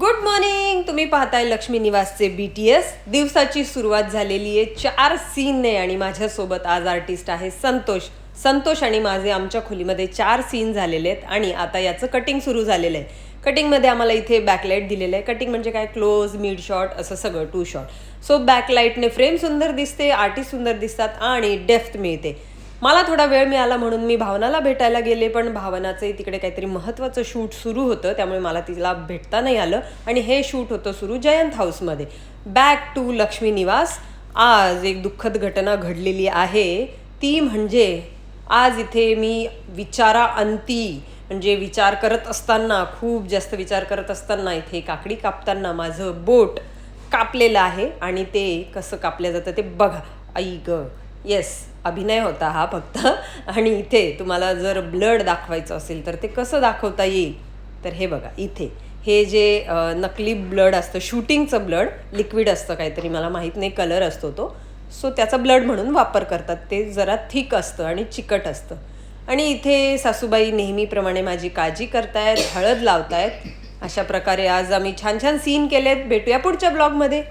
Good morning तुम्ही पाहताय लक्ष्मी निवासचे बी टी एस दिवसाची सुरुवात झालेली आहे. चार सीनने आणि माझ्यासोबत आज आर्टिस्ट आहे संतोष. संतोष आणि माझे आमच्या खोलीमध्ये चार सीन झालेले आहेत आणि आता याचं कटिंग सुरू झालेलं आहे. कटिंगमध्ये आम्हाला इथे बॅकलाईट दिलेलं आहे. कटिंग म्हणजे काय? क्लोज मिड शॉट असं सगळं टू शॉट सो बॅकलाईटने फ्रेम सुंदर दिसते आर्टिस्ट सुंदर दिसतात आणि डेफ्थ मिळते. मला थोडा वेळ मिळाला म्हणून मी भावनाला भेटायला गेले पण भावनाचे तिकडे काहीतरी महत्त्वाचं शूट सुरू होतं त्यामुळे मला तिला भेटता नाही आलं. आणि हे शूट होतं सुरू जयंत हाऊसमध्ये. बॅक टू लक्ष्मी निवास. आज एक दुःखद घटना घडलेली आहे. ती म्हणजे आज इथे मी विचारा अंती म्हणजे विचार करत असताना खूप जास्त विचार करत असताना इथे काकडी कापताना माझं बोट कापलेलं आहे. आणि ते कसं कापलं जातं ते बघा. आई ग. येस अभिनय होता हा फक्त. आणि इथे तुम्हाला जर ब्लड दाखवायचं असेल तर ते कसं दाखवता येईल? तर हे बघा इथे. हे जे नकली ब्लड असतं शूटिंगचं ब्लड लिक्विड असतं काहीतरी मला माहीत नाही कलर असतो तो. सो त्याचा ब्लड म्हणून वापर करतात. ते जरा थिक असतं आणि चिकट असतं. आणि इथे सासूबाई नेहमीप्रमाणे माझी काळजी करतायत हळद लावतायत. अशा प्रकारे आज आम्ही छान छान सीन केलेत. भेटूया पुढच्या ब्लॉगमध्ये.